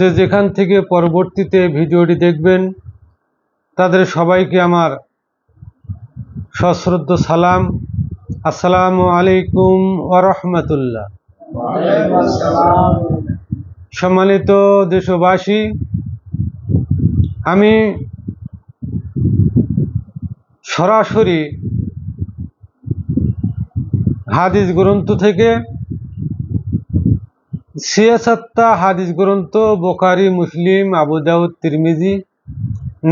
যে যেখান থেকে পরবর্তীতে ভিডিওটি দেখবেন, তাদের সবাইকে আমার সশ্রদ্ধ সালাম। আসসালামু আলাইকুম ওরহমতুল্লাহ। সম্মানিত দেশবাসী, আমি সরাসরি হাদিস গ্রন্থ থেকে সিয়াসাত্তা হাদিস গ্রন্থ, বোখারি, মুসলিম, আবু দাউদ, তিরমিজি,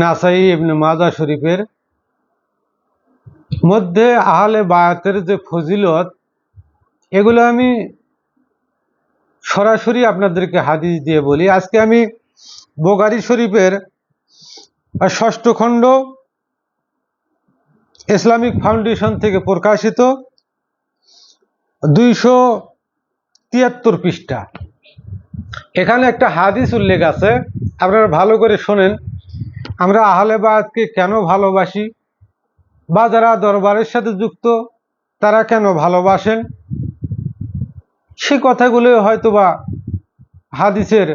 নাসাই, ইবনে মাজা শরীফের। মধ্যে আহলে বায়াতের যে ফজিলত, এগুলো আমি সরাসরি আপনাদেরকে হাদিস দিয়ে বলি। আজকে আমি বোগারি শরীফের ষষ্ঠ খণ্ড ইসলামিক ফাউন্ডেশন থেকে প্রকাশিত দুইশো তিয়াত্তর পৃষ্ঠা। এখানে একটা হাদিস উল্লেখ আছে, আপনারা ভালো করে শোনেন। আমরা আহলে বায়াতকে কেন ভালোবাসি? বা যারা দরবারের সাথে যুক্ত, তারা কেন ভালোবাসেন? সে কথাগুলো হয়তোবা হাদিসের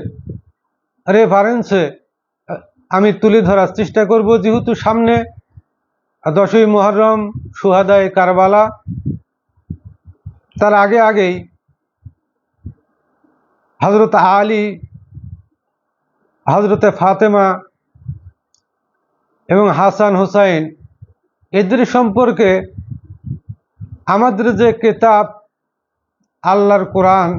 রেফারেন্সে আমি তুলে ধরার চেষ্টা করব। যেহেতু সামনে দশই মহরম সুহাদায় কারবালা, তার আগে আগেই হজরত আলী হজরতে ফাতেমা এবং হাসান হুসাইন, এদের সম্পর্কে আমাদের যে কেতাব, আল্লাহর কোরআন,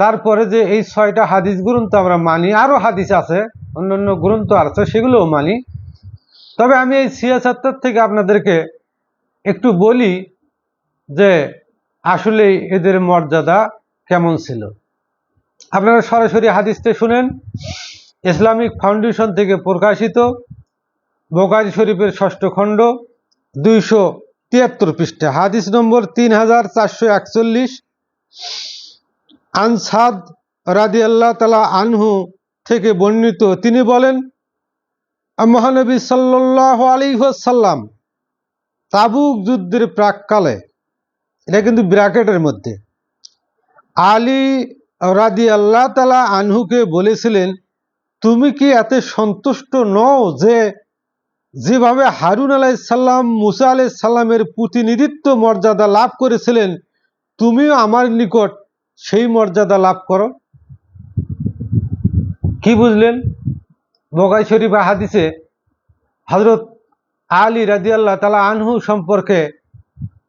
তারপরে যে এই ছয়টা হাদিস গ্রন্থ আমরা মানি আরও হাদিস আছে, অন্যান্য গ্রন্থ আছে, সেগুলোও মানি। তবে আমি এই সিয়াসাত্তর থেকে আপনাদেরকে একটু বলি যে আসলে এদের মর্যাদা কেমন ছিল। আপনারা সরাসরি হাদিসটা শুনেন। ইসলামিক ফাউন্ডেশন থেকে প্রকাশিত। বোকারি শরীফের ষষ্ঠ খণ্ড, দুইশো তিয়াত্তর পৃষ্ঠা। হাদিস নম্বর তিন হাজার চারশো একচল্লিশ। আনসাদ রাদি আল্লাহ তালা আনহু থেকে বর্ণিত। তিনি বলেন, মহানবী সাল্লাহ আলী সাল্লাম তাবুক যুদ্ধের প্রাককালে, এটা কিন্তু ব্র্যাকেটের মধ্যে, আলী রাদি আল্লাহ তালা আনহুকে বলেছিলেন, তুমি কি এতে সন্তুষ্ট নও যে যেভাবে হারুন আলাইসাল্লাম মুসা আলাইসাল্লামের প্রতিনিধিত্ব মর্যাদা লাভ করেছিলেন, তুমিও আমার নিকট সেই মর্যাদা লাভ করো? কি বুঝলেন? বগাই শরীফ হাদিসে হজরত আলী রাজি আল্লাহ তালা আনহু সম্পর্কে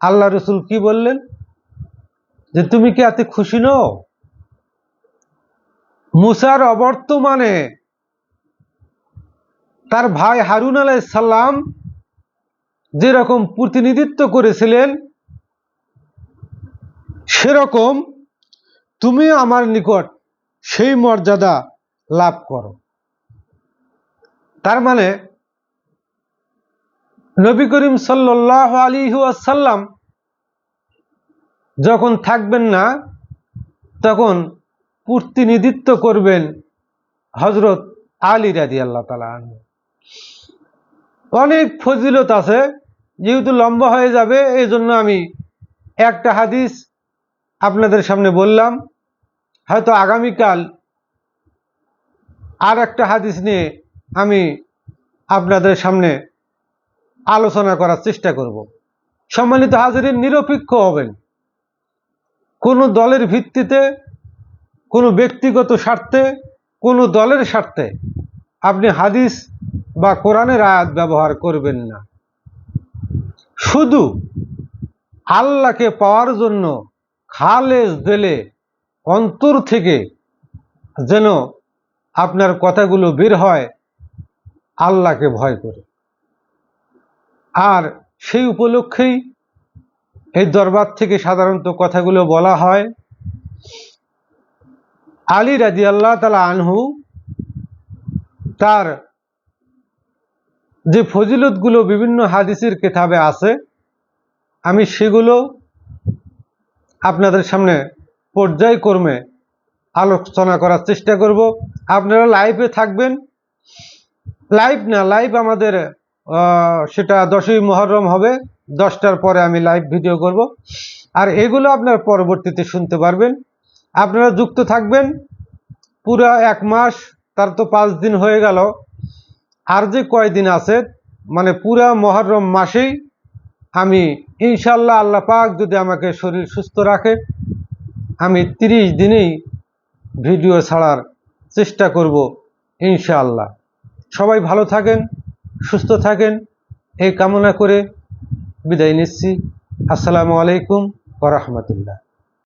আল্লাহ রসুল কি বললেন? যে তুমি কি এত খুশি নও? মুসার অবর্তমানে তার ভাই হারুন আলাইসাল্লাম যেরকম প্রতিনিধিত্ব করেছিলেন, সেরকম তুমি আমার নিকট সেই মর্যাদা লাভ করো। তার মানে নবী করিম সাল্লাহ আলী আসাল্লাম যখন থাকবেন না, তখন প্রতিনিধিত্ব করবেন হজরত আলী রাজি আল্লাহ তালা অনেক ফজিলত আছে, যেহেতু লম্বা হয়ে যাবে এই জন্য আমি একটা হাদিস আপনাদের সামনে বললাম। হয়তো আগামীকাল আর একটা হাদিস নিয়ে আমি আপনাদের সামনে আলোচনা করার চেষ্টা করব। সম্মানিত হাজিরের নিরপেক্ষ হবেন। কোনো দলের ভিত্তিতে কোনো ব্যক্তিগত স্বার্থে, কোনো দলের স্বার্থে আপনি হাদিস বা কোরআনের আয়াত ব্যবহার করবেন না। শুধু আল্লাহকে পাওয়ার জন্য খালেজ দিলে অন্তর থেকে যেন আপনার কথাগুলো বের হয়, আল্লাহকে ভয় করে। আর সেই উপলক্ষেই এই দরবার থেকে সাধারণত কথাগুলো বলা হয় আলী রাজি আল্লাহ তালা আনহু তার যে ফজিলতগুলো বিভিন্ন হাদিসের কেতাবে আছে, আমি সেগুলো আপনাদের সামনে পর্যায়ক্রমে আলোচনা করার চেষ্টা করব। আপনারা লাইভে থাকবেন। লাইভ না লাইভ আমাদের সেটা দশই মহরম হবে। দশটার পরে আমি লাইভ ভিডিও করব। আর এগুলো আপনার পরবর্তীতে শুনতে পারবেন। আপনারা যুক্ত থাকবেন। পুরো এক মাস, তার তো পাঁচ দিন হয়ে গেল। আর যে কয়দিন আছে মানে পুরা মহরম মাসেই আমি ইনশাল্লাহ আল্লাহ পাক যদি আমাকে শরীর সুস্থ রাখে, আমি তিরিশ দিনেই ভিডিও ছাড়ার চেষ্টা করব ইনশাআল্লাহ। সবাই ভালো থাকেন, সুস্থ থাকেন, এই কামনা করে বিদায় নিচ্ছি। আসসালামু আলাইকুম ওরহমতুল্লাহ